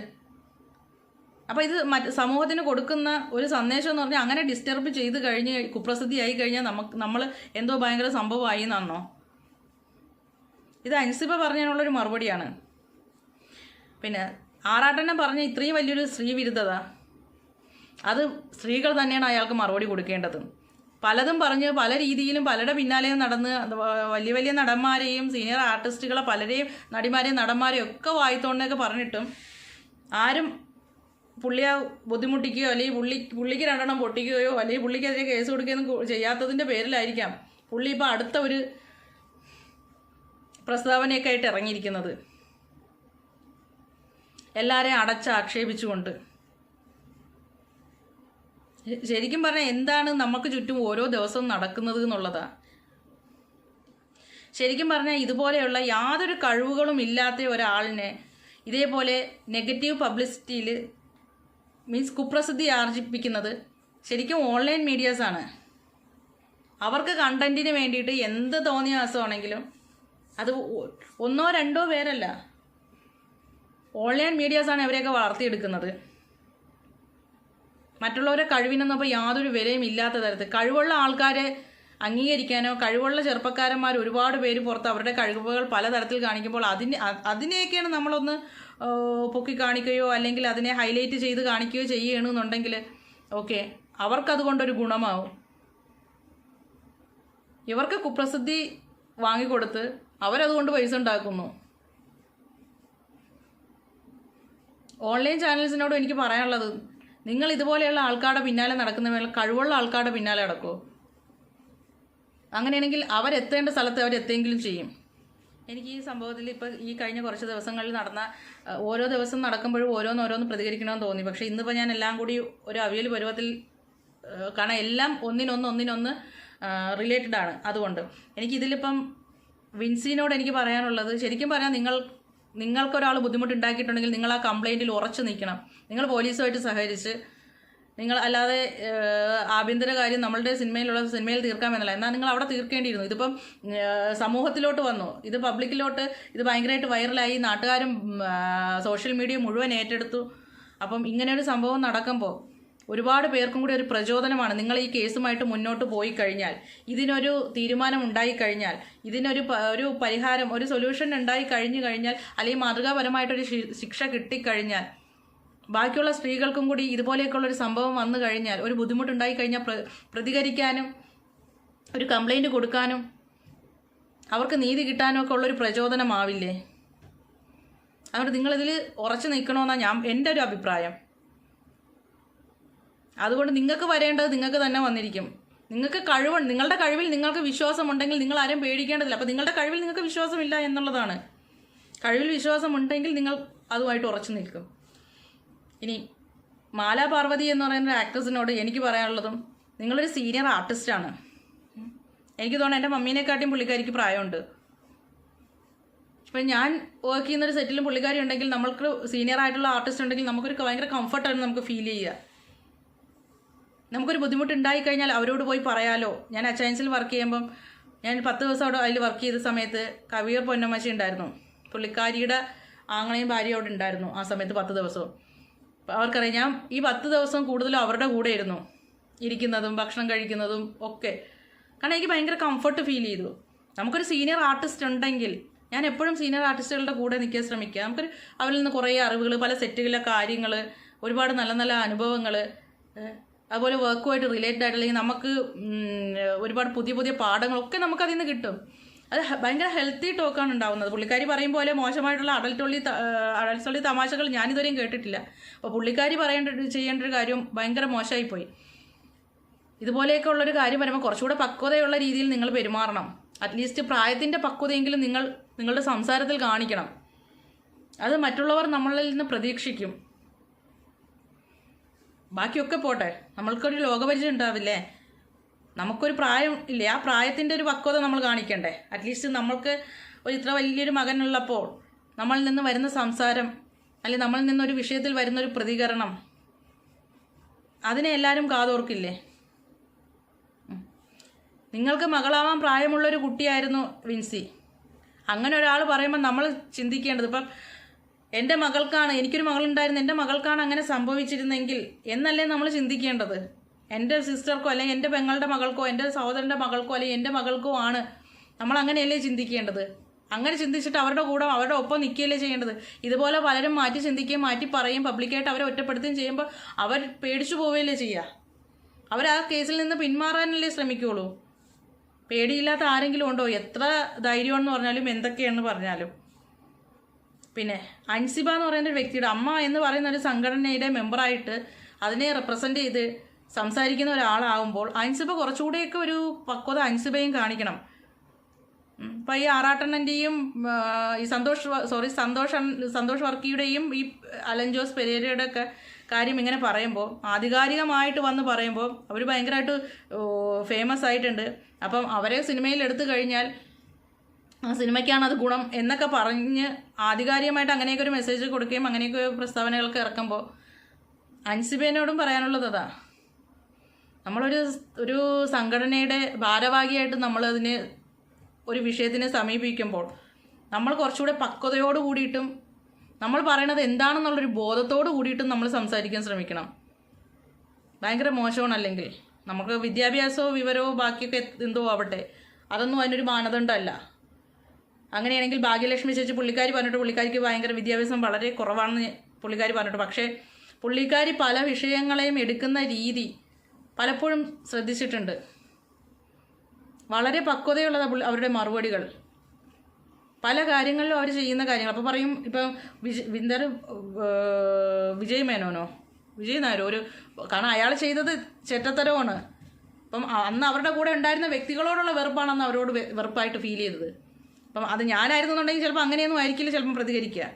അപ്പോൾ ഇത് മറ്റ് സമൂഹത്തിന് കൊടുക്കുന്ന ഒരു സന്ദേശം എന്ന് പറഞ്ഞാൽ അങ്ങനെ ഡിസ്റ്റർബ് ചെയ്ത് കഴിഞ്ഞ് കുപ്രസിദ്ധി ആയി കഴിഞ്ഞാൽ നമുക്ക് നമ്മൾ എന്തോ ഭയങ്കര സംഭവമായി എന്നാണോ ഇത് അൻസിബ പറഞ്ഞതിനുള്ളൊരു മറുപടിയാണ്. പിന്നെ ആറാട്ടനെ പറഞ്ഞ ഇത്രയും വലിയൊരു സ്ത്രീവിരുദ്ധത അത് സ്ത്രീകൾ തന്നെയാണ് അയാൾക്ക് മറുപടി കൊടുക്കേണ്ടത്. പലതും പറഞ്ഞ് പല രീതിയിലും പലരുടെ പിന്നാലെയും നടന്ന് വലിയ വലിയ നടന്മാരെയും സീനിയർ ആർട്ടിസ്റ്റുകളെ പലരെയും നടിമാരെയും നടന്മാരെയും ഒക്കെ വായിത്തോണ്ടൊക്കെ പറഞ്ഞിട്ടും ആരും പുള്ളിയെ ബുദ്ധിമുട്ടിക്കുകയോ അല്ലെങ്കിൽ പുള്ളി പുള്ളിക്ക് രണ്ടെണ്ണം പൊട്ടിക്കുകയോ അല്ലെങ്കിൽ പുള്ളിക്കെതിരെ കേസ് കൊടുക്കുകയൊന്നും ചെയ്യാത്തതിന്റെ പേരിലായിരിക്കാം പുള്ളി ഇപ്പോൾ അടുത്ത ഒരു പ്രസ്താവനയൊക്കെ ആയിട്ട് ഇറങ്ങിയിരിക്കുന്നത്. എല്ലാവരെയും അടച്ച് ആക്ഷേപിച്ചുകൊണ്ട്. ശരിക്കും പറഞ്ഞാൽ എന്താണ് നമുക്ക് ചുറ്റും ഓരോ ദിവസവും നടക്കുന്നത് എന്നുള്ളതാ. ശരിക്കും പറഞ്ഞാൽ ഇതുപോലെയുള്ള യാതൊരു കഴിവുകളും ഇല്ലാത്ത ഒരാളിനെ ഇതേപോലെ നെഗറ്റീവ് പബ്ലിസിറ്റിയിൽ മീൻസ് കുപ്രസിദ്ധി ആർജിപ്പിക്കുന്നത് ശരിക്കും ഓൺലൈൻ മീഡിയാസാണ് അവർക്ക് കണ്ടന്റിന് വേണ്ടിയിട്ട് എന്ത് തോന്നിയ ആസമാണെങ്കിലും അത് ഒന്നോ രണ്ടോ പേരല്ല. ഓൺലൈൻ മീഡിയാസാണ് ഇവരെയൊക്കെ വളർത്തിയെടുക്കുന്നത്. മറ്റുള്ളവരെ കഴിവിനൊന്നും അപ്പോൾ യാതൊരു വിലയും ഇല്ലാത്ത തരത്തിൽ. കഴിവുള്ള ആൾക്കാരെ അംഗീകരിക്കാനോ കഴിവുള്ള ചെറുപ്പക്കാരന്മാർ ഒരുപാട് പേര് പുറത്ത് അവരുടെ കഴിവുകൾ പലതരത്തിൽ കാണിക്കുമ്പോൾ അതിന് അതിനെയൊക്കെയാണ് നമ്മളൊന്ന് പൊക്കി കാണിക്കുകയോ അല്ലെങ്കിൽ അതിനെ ഹൈലൈറ്റ് ചെയ്ത് കാണിക്കുകയോ ചെയ്യണമെന്നുണ്ടെങ്കിൽ ഓക്കെ അവർക്കതുകൊണ്ടൊരു ഗുണമാവും. ഇവർക്ക് കുപ്രസിദ്ധി വാങ്ങിക്കൊടുത്ത് അവരതുകൊണ്ട് പൈസ ഉണ്ടാക്കുന്നു. ഓൺലൈൻ ചാനൽസിനോട് എനിക്ക് പറയാനുള്ളത് നിങ്ങൾ ഇതുപോലെയുള്ള ആൾക്കാരുടെ പിന്നാലെ നടക്കുന്ന കഴിവുള്ള ആൾക്കാരുടെ പിന്നാലെ നടക്കുമോ അങ്ങനെയാണെങ്കിൽ അവരെത്തേണ്ട സ്ഥലത്ത് അവരെത്തെങ്കിലും ചെയ്യും. എനിക്ക് ഈ സംഭവത്തിൽ ഇപ്പോൾ ഈ കഴിഞ്ഞ കുറച്ച് ദിവസങ്ങളിൽ നടന്ന ഓരോ ദിവസം നടക്കുമ്പോഴും ഓരോന്ന് ഓരോന്ന് പ്രതികരിക്കണമെന്ന് തോന്നി. പക്ഷേ ഇന്നിപ്പോൾ ഞാൻ എല്ലാം കൂടി ഒരു അവിയൽ പരുവത്തിൽ കാരണം എല്ലാം ഒന്നിനൊന്ന് ഒന്നിനൊന്ന് റിലേറ്റഡ് ആണ് അതുകൊണ്ട്. എനിക്ക് എനിക്കിതിലിപ്പം വിൻസിനോട് എനിക്ക് പറയാനുള്ളത് ശരിക്കും പറയാൻ നിങ്ങൾ നിങ്ങൾക്കൊരാൾ ബുദ്ധിമുട്ടുണ്ടാക്കിയിട്ടുണ്ടെങ്കിൽ നിങ്ങൾ ആ കംപ്ലൈന്റിൽ ഉറച്ചു നിൽക്കണം. നിങ്ങൾ പോലീസുമായിട്ട് സഹകരിച്ച് നിങ്ങൾ അല്ലാതെ ആഭ്യന്തര കാര്യം നമ്മളുടെ സിനിമയിലുള്ള സിനിമയിൽ തീർക്കാമെന്നല്ല. എന്നാൽ നിങ്ങൾ അവിടെ തീർക്കേണ്ടിയിരുന്നു. ഇതിപ്പം സമൂഹത്തിലോട്ട് വന്നു. ഇത് പബ്ലിക്കിലോട്ട് ഇത് ഭയങ്കരമായിട്ട് വൈറലായി. നാട്ടുകാരും സോഷ്യൽ മീഡിയ മുഴുവൻ ഏറ്റെടുത്തു. അപ്പം ഇങ്ങനെ ഒരു സംഭവം നടക്കുമ്പോൾ ഒരുപാട് പേർക്കും കൂടി ഒരു പ്രചോദനമാണ്. നിങ്ങൾ ഈ കേസുമായിട്ട് മുന്നോട്ട് പോയി കഴിഞ്ഞാൽ ഇതിനൊരു തീരുമാനം ഉണ്ടായി കഴിഞ്ഞാൽ ഇതിനൊരു ഒരു പരിഹാരം ഒരു സൊല്യൂഷൻ ഉണ്ടായി കഴിഞ്ഞു കഴിഞ്ഞാൽ അല്ലെങ്കിൽ മാതൃകാപരമായിട്ടൊരു ശിക്ഷ കിട്ടിക്കഴിഞ്ഞാൽ ബാക്കിയുള്ള സ്ത്രീകൾക്കും കൂടി ഇതുപോലെയൊക്കെയുള്ളൊരു സംഭവം വന്നു കഴിഞ്ഞാൽ ഒരു ബുദ്ധിമുട്ടുണ്ടായി കഴിഞ്ഞാൽ പ്രതികരിക്കാനും ഒരു കംപ്ലൈന്റ് കൊടുക്കാനും അവർക്ക് നീതി കിട്ടാനും ഒക്കെ ഉള്ളൊരു പ്രചോദനമാവില്ലേ? അതുകൊണ്ട് നിങ്ങളിതിൽ ഉറച്ചു നിൽക്കണമെന്നാണ് ഞാൻ എന്റെ ഒരു അഭിപ്രായം. അതുകൊണ്ട് നിങ്ങൾക്ക് വരേണ്ടത് നിങ്ങൾക്ക് തന്നെ വന്നിരിക്കും. നിങ്ങൾക്ക് കഴിവുണ്ട് നിങ്ങളുടെ കഴിവിൽ നിങ്ങൾക്ക് വിശ്വാസമുണ്ടെങ്കിൽ നിങ്ങൾ ആരും പേടിക്കേണ്ടതില്ല. അപ്പോൾ നിങ്ങളുടെ കഴിവിൽ നിങ്ങൾക്ക് വിശ്വാസമില്ല എന്നുള്ളതാണ്. കഴിവിൽ വിശ്വാസമുണ്ടെങ്കിൽ നിങ്ങൾ അതുമായിട്ട് ഉറച്ചു നിൽക്കും. ഇനി മാലാ പാർവതി എന്ന് പറയുന്ന ആക്ട്രസിനോട് എനിക്ക് പറയാനുള്ളതും നിങ്ങളൊരു സീനിയർ ആർട്ടിസ്റ്റാണ്. എനിക്ക് തോന്നുന്നു എന്റെ മമ്മീനെക്കാട്ടിയും പുള്ളിക്കാരിക്ക് പ്രായമുണ്ട്. ഇപ്പം ഞാൻ വർക്ക് ചെയ്യുന്ന ഒരു സെറ്റിലും പുള്ളിക്കാരി ഉണ്ടെങ്കിൽ നമ്മൾക്ക് സീനിയർ ആയിട്ടുള്ള ആർട്ടിസ്റ്റ് ഉണ്ടെങ്കിൽ നമുക്കൊരു ഭയങ്കര കംഫർട്ടാണ് നമുക്ക് ഫീൽ ചെയ്യുക. നമുക്കൊരു ബുദ്ധിമുട്ട് ഉണ്ടായി കഴിഞ്ഞാൽ അവരോട് പോയി പറയാലോ. ഞാൻ അച്ചയൻസിൽ വർക്ക് ചെയ്യുമ്പം ഞാൻ പത്ത് ദിവസം അവിടെ അതിൽ വർക്ക് ചെയ്ത സമയത്ത് കവിയ പൊന്നമ്മച്ചി ഉണ്ടായിരുന്നു. പുള്ളിക്കാരിയുടെ ആങ്ങളെയും ഭാര്യയും ഉണ്ടായിരുന്നു ആ സമയത്ത് പത്ത് ദിവസവും. അവർക്കറിയാം ഈ പത്ത് ദിവസം കൂടുതലും അവരുടെ കൂടെ ഇരുന്നു ഇരിക്കുന്നതും ഭക്ഷണം കഴിക്കുന്നതും ഒക്കെ. കാരണം എനിക്ക് ഭയങ്കര കംഫർട്ട് ഫീൽ ചെയ്തു. നമുക്കൊരു സീനിയർ ആർട്ടിസ്റ്റ് ഉണ്ടെങ്കിൽ ഞാൻ എപ്പോഴും സീനിയർ ആർട്ടിസ്റ്റുകളുടെ കൂടെ നിൽക്കാൻ ശ്രമിക്കുക. നമുക്കൊരു അവരിൽ നിന്ന് കുറേ അറിവുകൾ പല സെറ്റുകളിലെ കാര്യങ്ങൾ ഒരുപാട് നല്ല നല്ല അനുഭവങ്ങൾ അതുപോലെ വർക്കുമായിട്ട് റിലേറ്റഡ് ആയിട്ട് അല്ലെങ്കിൽ നമുക്ക് ഒരുപാട് പുതിയ പുതിയ പാഠങ്ങളൊക്കെ നമുക്കതിൽ നിന്ന് കിട്ടും. അത് ഭയങ്കര ഹെൽത്തി ടോക്കാണ് ഉണ്ടാവുന്നത്. പുള്ളിക്കാരി പറയും പോലെ മോശമായിട്ടുള്ള അടൽട്ടൊള്ളി അടൽട്ടൊള്ളി തമാശകൾ ഞാനിതുവരെയും കേട്ടിട്ടില്ല. അപ്പോൾ പുള്ളിക്കാരി പറയേണ്ട ചെയ്യേണ്ട ഒരു കാര്യം ഭയങ്കര മോശമായി പോയി. ഇതുപോലെയൊക്കെ ഉള്ളൊരു കാര്യം വരുമ്പോൾ കുറച്ചുകൂടെ പക്വതയുള്ള രീതിയിൽ നിങ്ങൾ പെരുമാറണം. അറ്റ്ലീസ്റ്റ് പ്രായത്തിന്റെ പക്വതയെങ്കിലും നിങ്ങൾ നിങ്ങളുടെ സംസാരത്തിൽ കാണിക്കണം. അത് മറ്റുള്ളവർ നമ്മളിൽ നിന്ന് പ്രതീക്ഷിക്കും. ബാക്കിയൊക്കെ പോട്ടെ. നമ്മൾക്കൊരു ലോകപരിചയം ഉണ്ടാവില്ലേ? നമുക്കൊരു പ്രായം ഇല്ലേ? ആ പ്രായത്തിന്റെ ഒരു പക്വത നമ്മൾ കാണിക്കണ്ടേ? അറ്റ്ലീസ്റ്റ് നമ്മൾക്ക് ഒരു ഇത്ര വലിയൊരു മകനുള്ളപ്പോൾ നമ്മളിൽ നിന്ന് വരുന്ന സംസാരം അല്ലെങ്കിൽ നമ്മളിൽ നിന്നൊരു വിഷയത്തിൽ വരുന്ന ഒരു പ്രതികരണം അതിനെ എല്ലാവരും കാതോർക്കില്ലേ? നിങ്ങൾക്ക് മകളാവാൻ പ്രായമുള്ളൊരു കുട്ടിയായിരുന്നു വിൻസി. അങ്ങനെ ഒരാൾ പറയുമ്പോൾ നമ്മൾ ചിന്തിക്കേണ്ടത് ഇപ്പം എന്റെ മകൾക്കാണ് എനിക്കൊരു മകളുണ്ടായിരുന്നു എന്റെ മകൾക്കാണ് അങ്ങനെ സംഭവിച്ചിരുന്നെങ്കിൽ എന്നല്ലേ നമ്മൾ ചിന്തിക്കേണ്ടത്? എന്റെ സിസ്റ്റർക്കോ അല്ലെങ്കിൽ എന്റെ പെങ്ങളുടെ മകൾക്കോ എന്റെ സഹോദരന്റെ മകൾക്കോ അല്ലെങ്കിൽ എന്റെ മകൾക്കോ ആണ് നമ്മൾ അങ്ങനെയല്ലേ ചിന്തിക്കേണ്ടത്? അങ്ങനെ ചിന്തിച്ചിട്ട് അവരുടെ കൂടെ അവരുടെ ഒപ്പം നിൽക്കുകയല്ലേ ചെയ്യേണ്ടത്? ഇതുപോലെ പലരും മാറ്റി ചിന്തിക്കുകയും മാറ്റി പറയും പബ്ലിക്കായിട്ട് അവരെ ഒറ്റപ്പെടുത്തുകയും ചെയ്യുമ്പോൾ അവർ പേടിച്ചു പോവുകയല്ലേ ചെയ്യുക? അവർ ആ കേസിൽ നിന്ന് പിന്മാറാനല്ലേ ശ്രമിക്കുകയുള്ളൂ? പേടിയില്ലാത്ത ആരെങ്കിലും ഉണ്ടോ? എത്ര ധൈര്യമാണെന്ന് പറഞ്ഞാലും എന്തൊക്കെയാണെന്ന് പറഞ്ഞാലും. പിന്നെ അൻസിബ എന്ന് പറയുന്ന ഒരു വ്യക്തിയുടെ അമ്മ എന്ന് പറയുന്ന ഒരു സംഘടനയുടെ മെമ്പറായിട്ട് അതിനെ റെപ്രസെന്റ് ചെയ്ത് സംസാരിക്കുന്ന ഒരാളാകുമ്പോൾ അൻസിബ കുറച്ചുകൂടെയൊക്കെ ഒരു പക്വത അൻസിബയും കാണിക്കണം. അപ്പം ഈ ആറാട്ടണ്ണന്റെയും ഈ സന്തോഷ് സോറി സന്തോഷ് സന്തോഷ് വർക്കിയുടെയും ഈ അലൻ ജോസ് പെരേരയുടെ ഒക്കെ കാര്യം ഇങ്ങനെ പറയുമ്പോൾ ആധികാരികമായിട്ട് വന്ന് പറയുമ്പോൾ അവർ ഭയങ്കരമായിട്ട് ഫേമസ് ആയിട്ടുണ്ട്. അപ്പം അവരെ സിനിമയിൽ എടുത്തു കഴിഞ്ഞാൽ ആ സിനിമയ്ക്കാണ് അത് ഗുണം എന്നൊക്കെ പറഞ്ഞ് ആധികാരികമായിട്ട് അങ്ങനെയൊക്കെ ഒരു മെസ്സേജ് കൊടുക്കുകയും അങ്ങനെയൊക്കെ പ്രസ്താവനകളൊക്കെ ഇറക്കുമ്പോൾ അൻസിബേനോടും പറയാനുള്ളത് അതാ. നമ്മളൊരു ഒരു സംഘടനയുടെ ഭാരവാഹിയായിട്ട് നമ്മളതിന് ഒരു വിഷയത്തിനെ സമീപിക്കുമ്പോൾ നമ്മൾ കുറച്ചുകൂടെ പക്വതയോട് കൂടിയിട്ടും നമ്മൾ പറയണത് എന്താണെന്നുള്ളൊരു ബോധത്തോട് കൂടിയിട്ടും നമ്മൾ സംസാരിക്കാൻ ശ്രമിക്കണം. ഭയങ്കര മോശമാണല്ലെങ്കിൽ നമുക്ക് വിദ്യാഭ്യാസമോ വിവരമോ ബാക്കിയൊക്കെ എന്തോ ആവട്ടെ. അതൊന്നും അതിനൊരു മാനദണ്ഡമല്ല. അങ്ങനെയാണെങ്കിൽ ഭാഗ്യലക്ഷ്മി ചേച്ചി പുള്ളിക്കാരി പറഞ്ഞിട്ട് പുള്ളിക്കാരിക്ക് ഭയങ്കര വിദ്യാഭ്യാസം വളരെ കുറവാണെന്ന് പുള്ളിക്കാരി പറഞ്ഞിട്ട്. പക്ഷേ പുള്ളിക്കാരി പല വിഷയങ്ങളെയും എടുക്കുന്ന രീതി പലപ്പോഴും ശ്രദ്ധിച്ചിട്ടുണ്ട്. വളരെ പക്വതയുള്ളതാണ് അവരുടെ മറുപടികൾ. പല കാര്യങ്ങളിലും അവർ ചെയ്യുന്ന കാര്യങ്ങൾ. അപ്പോൾ പറയും ഇപ്പം വിജയ് വിന്ദർ വിജയ് മേനോനോ? വിജയ് നായരോ ഒരു കാരണം അയാൾ ചെയ്തത് ചെറ്റത്തരമാണ്. അപ്പം അന്ന് അവരുടെ കൂടെ ഉണ്ടായിരുന്ന വ്യക്തികളോടുള്ള വെറുപ്പാണെന്ന് അവരോട് വെറുപ്പായിട്ട് ഫീൽ ചെയ്തത്. അപ്പം അത് ഞാനായിരുന്നു എന്നുണ്ടെങ്കിൽ ചിലപ്പോൾ അങ്ങനെയൊന്നും ആയിരിക്കില്ല ചിലപ്പം പ്രതികരിക്കുക.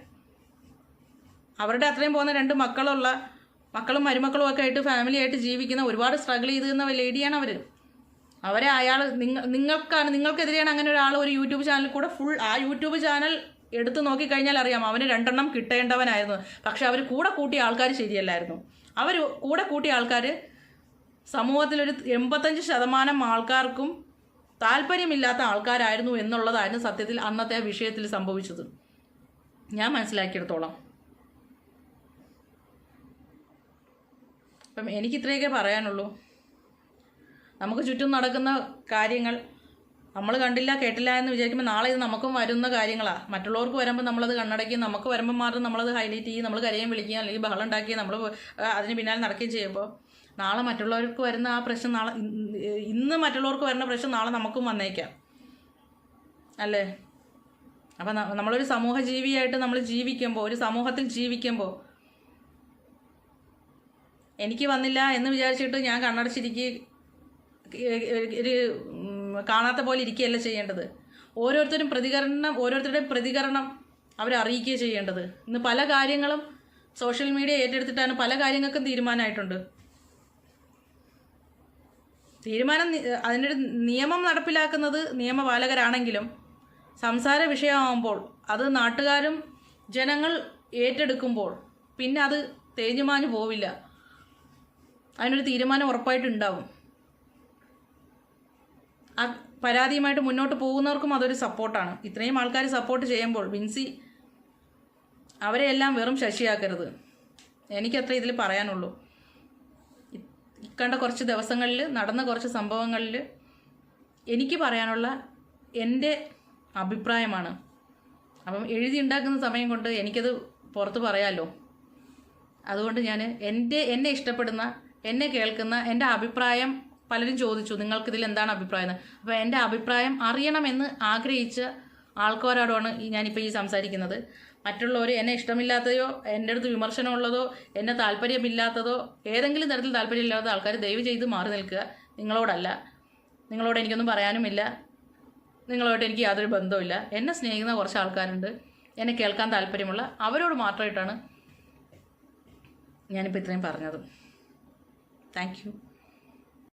അവരുടെ അത്രയും പോകുന്ന രണ്ട് മക്കളുള്ള മക്കളും മരുമക്കളും ഒക്കെ ആയിട്ട് ഫാമിലി ആയിട്ട് ജീവിക്കുന്ന ഒരുപാട് സ്ട്രഗിൾ ചെയ്തുന്ന ലേഡിയാണ് അവർ അവരെ. അയാൾ നിങ്ങൾ നിങ്ങൾക്കാണ് നിങ്ങൾക്കെതിരെയാണ് അങ്ങനെ ഒരാൾ ഒരു യൂട്യൂബ് ചാനൽ കൂടെ ഫുൾ ആ യൂട്യൂബ് ചാനൽ എടുത്തു നോക്കിക്കഴിഞ്ഞാൽ അറിയാം അവന് രണ്ടെണ്ണം കിട്ടേണ്ടവനായിരുന്നു. പക്ഷെ അവർ കൂടെ കൂട്ടിയ ആൾക്കാർ ശരിയല്ലായിരുന്നു. അവർ കൂടെ കൂട്ടിയ ആൾക്കാർ സമൂഹത്തിലൊരു എൺപത്തഞ്ച് ശതമാനം ആൾക്കാർക്കും താല്പര്യമില്ലാത്ത ആൾക്കാരായിരുന്നു എന്നുള്ളതായിരുന്നു സത്യത്തിൽ അന്നത്തെ വിഷയത്തിൽ സംഭവിച്ചത്. ഞാൻ മനസ്സിലാക്കിയെടുത്തോളം. അപ്പം എനിക്ക് ഇത്രയൊക്കെ പറയാനുള്ളൂ. നമുക്ക് ചുറ്റും നടക്കുന്ന കാര്യങ്ങൾ നമ്മൾ കണ്ടില്ല കേട്ടില്ല എന്ന് വിചാരിക്കുമ്പോൾ നാളെ ഇത് നമുക്കും വരുന്ന കാര്യങ്ങളാണ് മറ്റുള്ളവർക്ക് വരുമ്പോൾ നമ്മളത് കണ്ണടക്കി നമുക്ക് വരുമ്പോൾ മാത്രം നമ്മളത് ഹൈലൈറ്റ് ചെയ്യും നമ്മൾ കരയും വിളിക്കുകയും അല്ലെങ്കിൽ ബഹളം ഉണ്ടാക്കുകയും നമ്മൾ അതിന് പിന്നാലെ നടക്കുകയും ചെയ്യുമ്പോൾ നാളെ മറ്റുള്ളവർക്ക് വരുന്ന ആ പ്രശ്നം നാളെ ഇന്ന് മറ്റുള്ളവർക്ക് വരുന്ന പ്രശ്നം നാളെ നമുക്കും വന്നേക്കാം. അല്ലേ? അപ്പം നമ്മളൊരു സമൂഹ ജീവിയായിട്ട് നമ്മൾ ജീവിക്കുമ്പോൾ ഒരു സമൂഹത്തിൽ ജീവിക്കുമ്പോൾ എനിക്ക് വന്നില്ല എന്ന് വിചാരിച്ചിട്ട് ഞാൻ കണ്ണടച്ചിരിക്കുക ഒരു കാണാത്ത പോലെ ഇരിക്കുകയല്ല ചെയ്യേണ്ടത്. ഓരോരുത്തരും പ്രതികരണം ഓരോരുത്തരുടെയും പ്രതികരണം അവരെ ചെയ്യേണ്ടത്. ഇന്ന് പല കാര്യങ്ങളും സോഷ്യൽ മീഡിയ ഏറ്റെടുത്തിട്ടാണ് പല കാര്യങ്ങൾക്കും തീരുമാനമായിട്ടുണ്ട്. തീരുമാനം അതിന്റെ നിയമം നടപ്പിലാക്കുന്നത് നിയമപാലകരാണെങ്കിലും സംസാര വിഷയമാകുമ്പോൾ അത് നാട്ടുകാരും ജനങ്ങൾ ഏറ്റെടുക്കുമ്പോൾ പിന്നെ അത് തേഞ്ഞുമാഞ്ഞു പോവില്ല. അതിനൊരു തീരുമാനം ഉറപ്പായിട്ടുണ്ടാവും. ആ പരാതിയുമായിട്ട് മുന്നോട്ട് പോകുന്നവർക്കും അതൊരു സപ്പോർട്ടാണ്. ഇത്രയും ആൾക്കാർ സപ്പോർട്ട് ചെയ്യുമ്പോൾ വിൻസി അവരെയെല്ലാം വെറും ശശിയാക്കരുത്. എനിക്കത്ര ഇതിൽ പറയാനുള്ളൂ. ഇക്കണ്ട കുറച്ച് ദിവസങ്ങളിൽ നടന്ന കുറച്ച് സംഭവങ്ങളിൽ എനിക്ക് പറയാനുള്ള എന്റെ അഭിപ്രായമാണ്. അപ്പം എഴുതി ഉണ്ടാക്കുന്ന സമയം കൊണ്ട് എനിക്കത് പുറത്ത് പറയാമല്ലോ അതുകൊണ്ട് ഞാൻ എന്റെ എന്നെ ഇഷ്ടപ്പെടുന്ന എന്നെ കേൾക്കുന്ന എന്റെ അഭിപ്രായം പലരും ചോദിച്ചു നിങ്ങൾക്കിതിൽ എന്താണ് അഭിപ്രായം? അപ്പോൾ എന്റെ അഭിപ്രായം അറിയണമെന്ന് ആഗ്രഹിച്ച ആൾക്കാരോടാണ് ഞാനിപ്പോൾ ഈ സംസാരിക്കുന്നത്. മറ്റുള്ളവർ എന്നെ ഇഷ്ടമില്ലാത്തതോ എന്റെ അടുത്ത് വിമർശനമുള്ളതോ എന്നെ താല്പര്യമില്ലാത്തതോ ഏതെങ്കിലും തരത്തിൽ താല്പര്യമില്ലാത്ത ആൾക്കാർ ദയവ് ചെയ്ത് മാറി നിൽക്കുക. നിങ്ങളോടല്ല. നിങ്ങളോട് എനിക്കൊന്നും പറയാനുമില്ല. നിങ്ങളുമായിട്ട് എനിക്ക് യാതൊരു ബന്ധവുമില്ല. എന്നെ സ്നേഹിക്കുന്ന കുറച്ച് ആൾക്കാരുണ്ട്. എന്നെ കേൾക്കാൻ താല്പര്യമുള്ള അവരോട് മാത്രമായിട്ടാണ് ഞാനിപ്പോൾ ഇത്രയും പറഞ്ഞത്. Thank you.